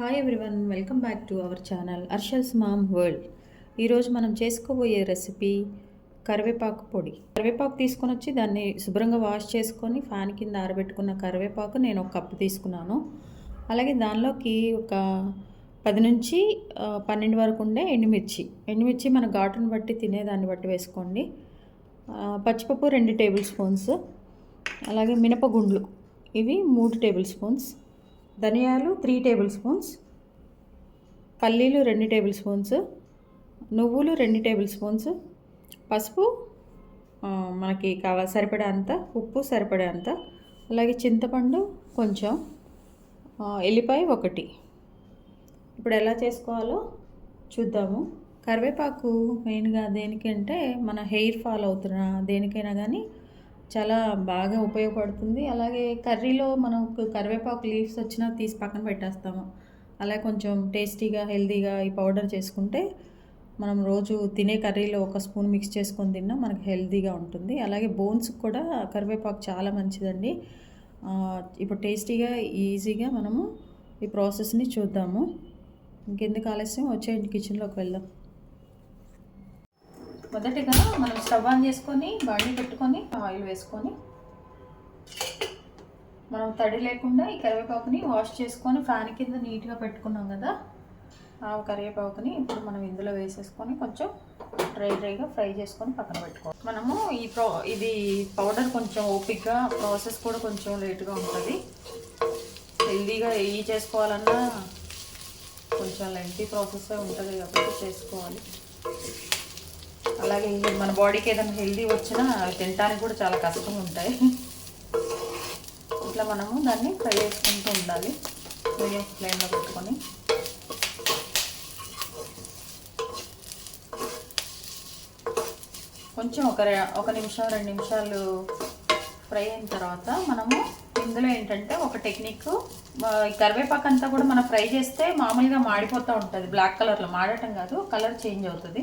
Hi everyone welcome back to our channel Arshal's mom world ఈరోజు మనం చేసుకోబోయే recipe కరివేపాకు పొడి. కరివేపాకు తీసుకొని వచ్చి దాన్ని శుభ్రంగా వాష్ చేసుకొని ఫ్యాన్ కింద ఆరబెట్టుకున్న కరివేపాకు నేను ఒక కప్పు తీసుకున్నాను. అలాగే దానిలోకి ఒక పది నుంచి పన్నెండు వరకు ఉండే ఎండుమిర్చి. ఎండుమిర్చి మన ఘాటును బట్టి తినేదాన్ని బట్టి వేసుకోండి. పచ్చిపప్పు రెండు టేబుల్ స్పూన్స్. అలాగే మినపగుండ్లు. ఇవి మూడు టేబుల్ స్పూన్స్. ధనియాలు త్రీ టేబుల్ స్పూన్స్ పల్లీలు రెండు టేబుల్ స్పూన్స్ నువ్వులు రెండు టేబుల్ స్పూన్స్ పసుపు మనకి కావ సరిపడే అంత ఉప్పు సరిపడే అంత అలాగే చింతపండు కొంచెం ఎల్లిపాయ ఒకటి. ఇప్పుడు ఎలా చేసుకోవాలో చూద్దాము. కరివేపాకు మెయిన్గా దేనికంటే మన హెయిర్ ఫాల్ అవుతున్న దేనికైనా కానీ చాలా బాగా ఉపయోగపడుతుంది. అలాగే కర్రీలో మనం కరివేపాకు లీవ్స్ వచ్చినా తీసి పక్కన పెట్టేస్తాము. అలాగే కొంచెం టేస్టీగా హెల్తీగా ఈ పౌడర్ చేసుకుంటే మనం రోజు తినే కర్రీలో ఒక స్పూన్ మిక్స్ చేసుకొని తిన్నా మనకు హెల్తీగా ఉంటుంది. అలాగే బోన్స్కి కూడా కరివేపాకు చాలా మంచిదండి. ఇప్పుడు టేస్టీగా ఈజీగా మనము ఈ ప్రాసెస్ని చూద్దాము. ఇంకెందుకు ఆలస్యం? వచ్చేయండి కిచెన్లోకి వెళ్దాం. మొదటిగా మనం స్టవ్ ఆన్ చేసుకొని బాడీ పెట్టుకొని ఆయిల్ వేసుకొని మనం తడి లేకుండా ఈ కరివేపాకుని వాష్ చేసుకొని ఫ్యాన్ కింద నీట్గా పెట్టుకున్నాం కదా ఆ కరివేపాకుని ఇప్పుడు మనం ఇందులో వేసేసుకొని కొంచెం డ్రై డ్రైగా ఫ్రై చేసుకొని పక్కన పెట్టుకోవాలి. మనము ఈ ప్రో ఇది పౌడర్ కొంచెం ఓపిక్గా ప్రాసెస్ కూడా కొంచెం లేట్గా ఉంటుంది. హెల్దీగా ఏ చేసుకోవాలన్నా కొంచెం లెంటీ ప్రాసెస్ ఉంటుంది కాబట్టి చేసుకోవాలి. అలాగే మన బాడీకి ఏదైనా హెల్దీ వచ్చినా అవి తినడానికి కూడా చాలా కష్టం ఉంటాయి. ఇట్లా మనము దాన్ని ఫ్రై చేసుకుంటూ ఉండాలి. మీడియం ఫ్లేమ్లో పెట్టుకొని. కొంచెం ఒక ఒక నిమిషం రెండు నిమిషాలు ఫ్రై అయిన తర్వాత మనము ఇందులో ఏంటంటే ఒక టెక్నిక్ కరివేపాకు అంతా కూడా మనం ఫ్రై చేస్తే మామూలుగా మాడిపోతూ ఉంటుంది. బ్లాక్ కలర్లో మాడటం కాదు కలర్ చేంజ్ అవుతుంది.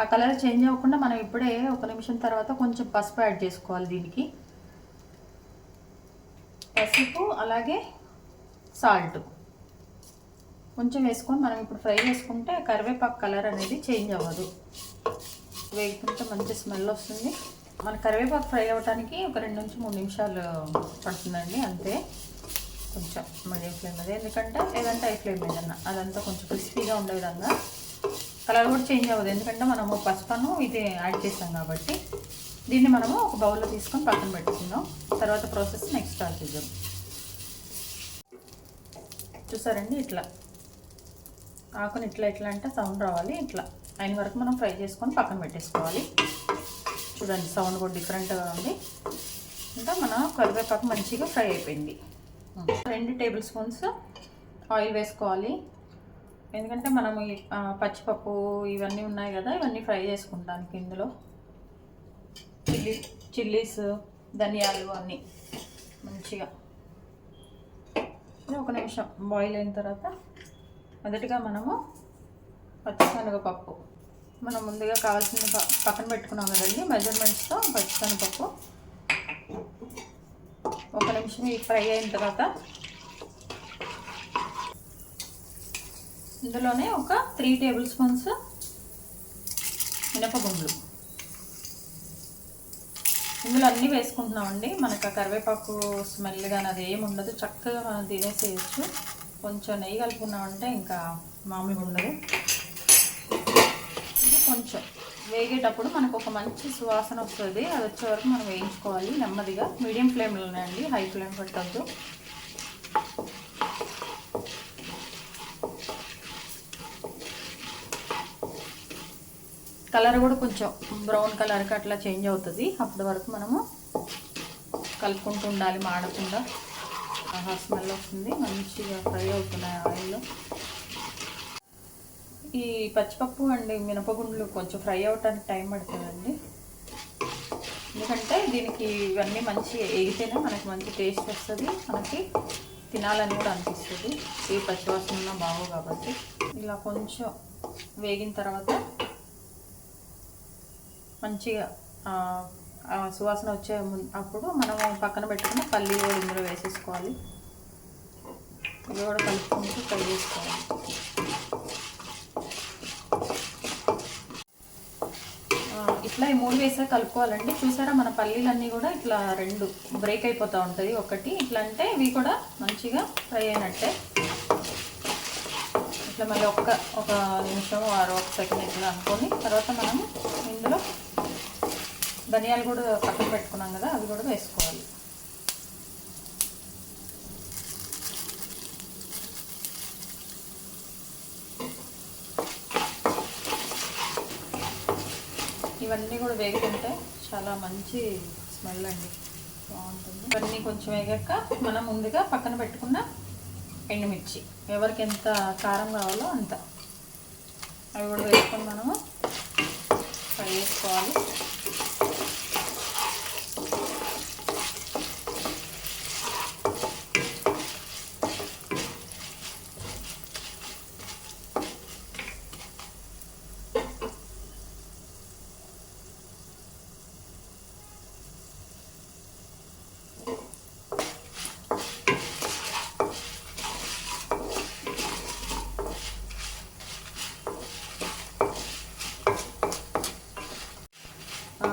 ఆ కలర్ చేంజ్ అవ్వకుండా మనం ఇప్పుడే ఒక నిమిషం తర్వాత కొంచెం పసుపు యాడ్ చేసుకోవాలి దీనికి. పసుపు అలాగే సాల్ట్. కొంచెం వేసుకొని మనం ఇప్పుడు ఫ్రై చేసుకుంటే కరివేపాకు కలర్ అనేది చేంజ్ అవ్వదు. వేగుతుంటే మంచి స్మెల్ వస్తుంది. మన కరివేపాకు ఫ్రై అవ్వడానికి ఒక రెండు నుంచి మూడు నిమిషాలు పడుతుందండి అంతే. కొంచెం మీడియం ఫ్లేమ్ మీద. ఎందుకంటే లేదంటే హై ఫ్లేమ్ ఏదన్నా అదంతా కొంచెం క్రిస్పీగా ఉండే విధంగా కలర్ కూడా చేంజ్ అవ్వదు. ఎందుకంటే మనము పసుపను ఇది యాడ్ చేసాం కాబట్టి దీన్ని మనము ఒక బౌల్లో తీసుకొని పక్కన పెట్టుకుందాం. తర్వాత ప్రాసెస్ నెక్స్ట్ స్టార్ట్ చేద్దాం. చూసారండి ఇట్లా. ఆకుని ఇట్లా ఇట్లా అంటే సౌండ్ రావాలి ఇట్లా. అయిన వరకు మనం ఫ్రై చేసుకొని పక్కన పెట్టేసుకోవాలి. చూడండి సౌండ్ కూడా డిఫరెంట్గా ఉంది. ఇంకా మన కరివేపాకు మంచిగా ఫ్రై అయిపోయింది. రెండు టేబుల్ స్పూన్స్ ఆయిల్ వేసుకోవాలి. ఎందుకంటే మనం పచ్చిపప్పు ఇవన్నీ ఉన్నాయి కదా ఇవన్నీ ఫ్రై చేసుకుంటానికి ఇందులో. చిల్లీ చిల్లీస్ ధనియాలు అన్నీ మంచిగా. ఒక నిమిషం బాయిల్ అయిన తర్వాత మొదటిగా మనము పచ్చిశనగపప్పు. మనం ముందుగా కావాల్సిన పక్కన పెట్టుకున్నాం కదండి మెజర్మెంట్స్తో పచ్చిశనగపప్పు. ఒక నిమిషం ఫ్రై అయిన తర్వాత ఇందులోనే ఒక త్రీ టేబుల్ స్పూన్స్ మినపగుండ్లు. ఇందులో అన్నీ వేసుకుంటున్నామండి. మనకు ఆ కరివేపాకు స్మెల్ కానీ అది ఏమి ఉండదు. చక్కగా మనం తినేసేయచ్చు. కొంచెం నెయ్యి కలుపుకున్నామంటే ఇంకా మామూలుగా ఉండదు. ఇది కొంచెం వేగేటప్పుడు మనకు ఒక మంచి సువాసన వస్తుంది. అది వచ్చే వరకు మనం వేయించుకోవాలి నెమ్మదిగా. మీడియం ఫ్లేమ్లోనే అండి. హై ఫ్లేమ్ పెట్టద్దు. కలర్ కూడా కొంచెం బ్రౌన్ కలర్కి అట్లా చేంజ్ అవుతుంది. అప్పటి వరకు మనము కలుపుకుంటూ ఉండాలి మాడకుండా. ఆహా స్మెల్ వస్తుంది. మంచిగా ఫ్రై అవుతున్నాయి ఆయిల్లో. ఈ పచ్చిపప్పు అండ్ మినపగుండ్లు కొంచెం ఫ్రై అవటానికి టైం పడుతుందండి. ఎందుకంటే దీనికి ఇవన్నీ మంచి ఎగితేనే మనకి మంచి టేస్ట్ వస్తుంది. మనకి తినాలని కూడా అనిపిస్తుంది. ఈ పచ్చివాసన బాగు కాబట్టి. ఇలా కొంచెం వేగిన తర్వాత మంచిగా సువాసన వచ్చే అప్పుడు మనం పక్కన పెట్టుకున్న పల్లీలు కూడా ఇందులో వేసేసుకోవాలి. ఇవి కూడా కలుపుకుంటూ ఫ్రై చేసుకోవాలి. ఇట్లా ఈ మూడు వేసే కలుపుకోవాలండి. చూసారా మన పల్లీలన్నీ కూడా ఇట్లా రెండు బ్రేక్ అయిపోతూ ఉంటుంది ఒకటి ఇట్లా అంటే ఇవి కూడా మంచిగా ఫ్రై అయినట్టే. ఇట్లా మళ్ళీ ఒక్క ఒక నిమిషం ఆరు ఒక సెకండ్ ఇట్లా అనుకొని తర్వాత మనము ఇందులో ధనియాలు కూడా పక్కన పెట్టుకున్నాం కదా అవి కూడా వేసుకోవాలి. ఇవన్నీ కూడా వేగుతుంటే చాలా మంచి స్మెల్ అండి. బాగుంటుంది. ఇవన్నీ కొంచెం వేగాక మనం ముందుగా పక్కన పెట్టుకున్న ఎండుమిర్చి. ఎవరికి ఎంత కారం కావాలో అంత. అవి కూడా వేసుకొని మనము ఫ్రై చేసుకోవాలి.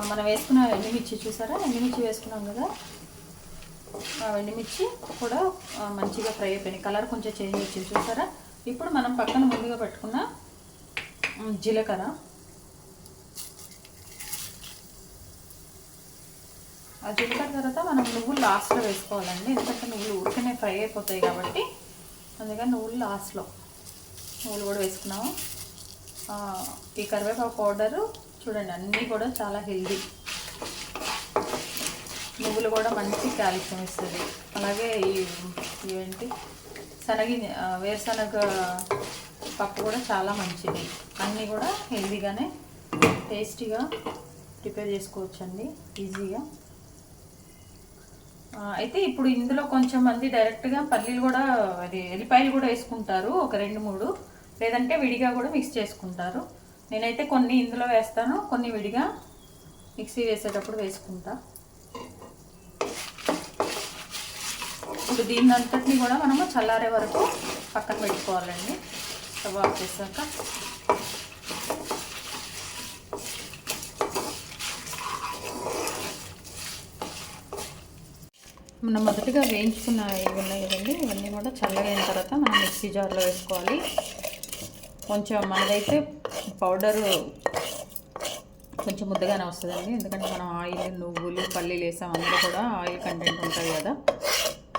మనం వేసుకున్న ఎండుమిర్చి చూసారా? ఎండుమిర్చి వేసుకున్నాం కదా? ఎండుమిర్చి కూడా మంచిగా ఫ్రై అయిపోయినాయి. కలర్ కొంచెం చేంజ్ వచ్చింది చూసారా? ఇప్పుడు మనం పక్కన ముందుగా పెట్టుకున్న జీలకర్ర. ఆ జీలకర్ర తర్వాత మనం నువ్వులు లాస్ట్లో వేసుకోవాలండి. ఎందుకంటే నువ్వులు ఉడికనే ఫ్రై అయిపోతాయి కాబట్టి. అందుకని నువ్వులు లాస్ట్లో నువ్వులు కూడా వేసుకున్నాము. ఈ కరివేపాకు పౌడరు చూడండి అన్నీ కూడా చాలా హెల్దీ. నువ్వులు కూడా మంచి క్యాల్షియం ఇస్తుంది. అలాగే ఈ ఇవేంటి? శనగి వేరుశనగ పప్పు కూడా చాలా మంచిది. అన్నీ కూడా హెల్దీగానే టేస్టీగా ప్రిపేర్ చేసుకోవచ్చండి ఈజీగా. అయితే ఇప్పుడు ఇందులో కొంచెం మంది డైరెక్ట్గా పల్లీలు కూడా అది ఎల్లిపాయలు కూడా వేసుకుంటారు ఒక రెండు మూడు. లేదంటే విడిగా కూడా మిక్స్ చేసుకుంటారు. నేనైతే కొన్ని ఇందులో వేస్తాను కొన్ని విడిగా మిక్సీ వేసేటప్పుడు వేసుకుంటా. ఇప్పుడు దీని అంతటిని కూడా మనము చల్లారే వరకు పక్కన పెట్టుకోవాలండి. స్టవ్ ఆఫ్ చేశాక. మనం మొదటిగా వేయించుకున్న ఇవి ఉన్నాయి కదండి ఇవన్నీ కూడా చల్లగా అయిన తర్వాత మనం మిక్సీ జార్లో వేసుకోవాలి. కొంచెం మనదైతే పౌడరు కొంచెం ముద్దగానే వస్తుందండి. ఎందుకంటే మనం ఆయిల్ నువ్వులు పల్లీలు వేసాం అందులో కూడా ఆయిల్ కంటెంట్ ఉంటుంది కదా.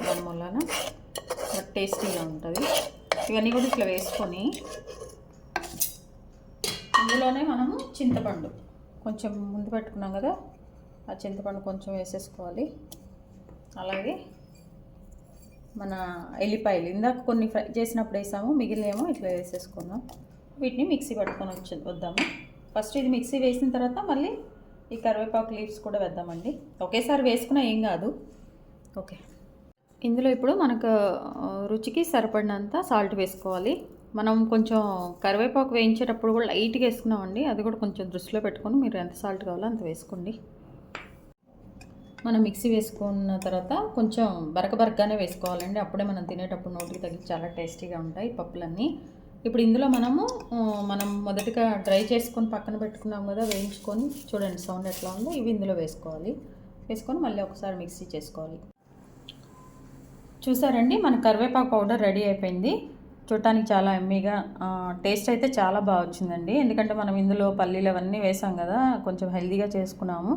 దాని వలన బట్ టేస్టీగా ఉంటుంది. ఇవన్నీ కూడా ఇట్లా వేసుకొని ఇందులోనే మనము చింతపండు కొంచెం ముందు పెట్టుకున్నాం కదా ఆ చింతపండు కొంచెం వేసేసుకోవాలి. అలాగే మన ఎల్లిపాయలు ఇందాక కొన్ని ఫ్రై చేసినప్పుడు వేసాము మిగిలినేమో ఇట్లా వేసేసుకుందాం వీటిని మిక్సీ పట్టుకొని వచ్చి వద్దాము. ఫస్ట్ ఇది మిక్సీ వేసిన తర్వాత మళ్ళీ ఈ కరివేపాకు లీవ్స్ కూడా వేద్దామండి. ఒకేసారి వేసుకున్నా ఏం కాదు. ఓకే. ఇందులో ఇప్పుడు మనకు రుచికి సరిపడినంత సాల్ట్ వేసుకోవాలి. మనం కొంచెం కరివేపాకు వేయించేటప్పుడు కూడా లైట్గా వేసుకున్నామండి. అది కూడా కొంచెం దృష్టిలో పెట్టుకొని మీరు ఎంత సాల్ట్ కావాలో అంత వేసుకోండి. మనం మిక్సీ వేసుకున్న తర్వాత కొంచెం బరక బరకగానే వేసుకోవాలండి. అప్పుడే మనం తినేటప్పుడు నోటికి తగిలి చాలా టేస్టీగా ఉంటాయి పప్పులన్నీ. ఇప్పుడు ఇందులో మనము మనం మొదటగా డ్రై చేసుకొని పక్కన పెట్టుకున్నాం కదా వేయించుకొని చూడండి సౌండ్ ఎట్లా ఉందో ఇవి ఇందులో వేసుకోవాలి. వేసుకొని మళ్ళీ ఒకసారి మిక్సీ చేసుకోవాలి. చూసారండి మన కరివేపాకు పౌడర్ రెడీ అయిపోయింది. చూడటానికి చాలా ఎమ్మీగా టేస్ట్ అయితే చాలా బాగా వచ్చిందండి. ఎందుకంటే మనం ఇందులో పల్లీలు అవన్నీ వేసాం కదా కొంచెం హెల్దీగా చేసుకున్నాము.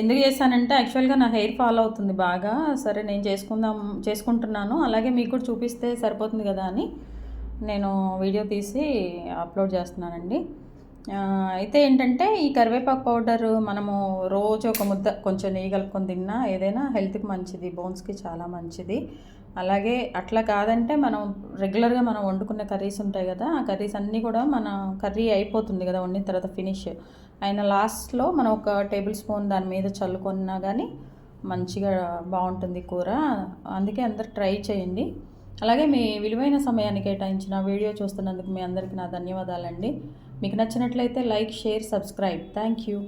ఎందుకు చేశానంటే యాక్చువల్గా నా హెయిర్ ఫాల్ అవుతుంది బాగా. సరే నేను చేసుకుందాం చేసుకుంటున్నాను. అలాగే మీకు కూడా చూపిస్తే సరిపోతుంది కదా అని. నేను వీడియో తీసి అప్లోడ్ చేస్తున్నానండి. అయితే ఏంటంటే ఈ కరివేపాకు పౌడర్ మనము రోజు ఒక ముద్ద కొంచెం నెయ్యి కలుపుకొని తిన్నా ఏదైనా హెల్త్కి మంచిది బోన్స్కి చాలా మంచిది. అలాగే అట్లా కాదంటే మనం రెగ్యులర్గా మనం వండుకునే కర్రీస్ ఉంటాయి కదా ఆ కర్రీస్ అన్నీ కూడా మన కర్రీ అయిపోతుంది కదా వండిన తర్వాత ఫినిష్. అయిన లాస్ట్లో మనం ఒక టేబుల్ స్పూన్ దాని మీద చల్లుకున్నా కానీ మంచిగా బాగుంటుంది కూర. అందుకే అందరు ట్రై చేయండి. అలాగే మీ విలువైన సమయాన్ని కేటాయించిన వీడియో చూస్తున్నందుకు మీ అందరికీ నా ధన్యవాదాలండి. మీకు నచ్చినట్లయితే like share subscribe. Thank you.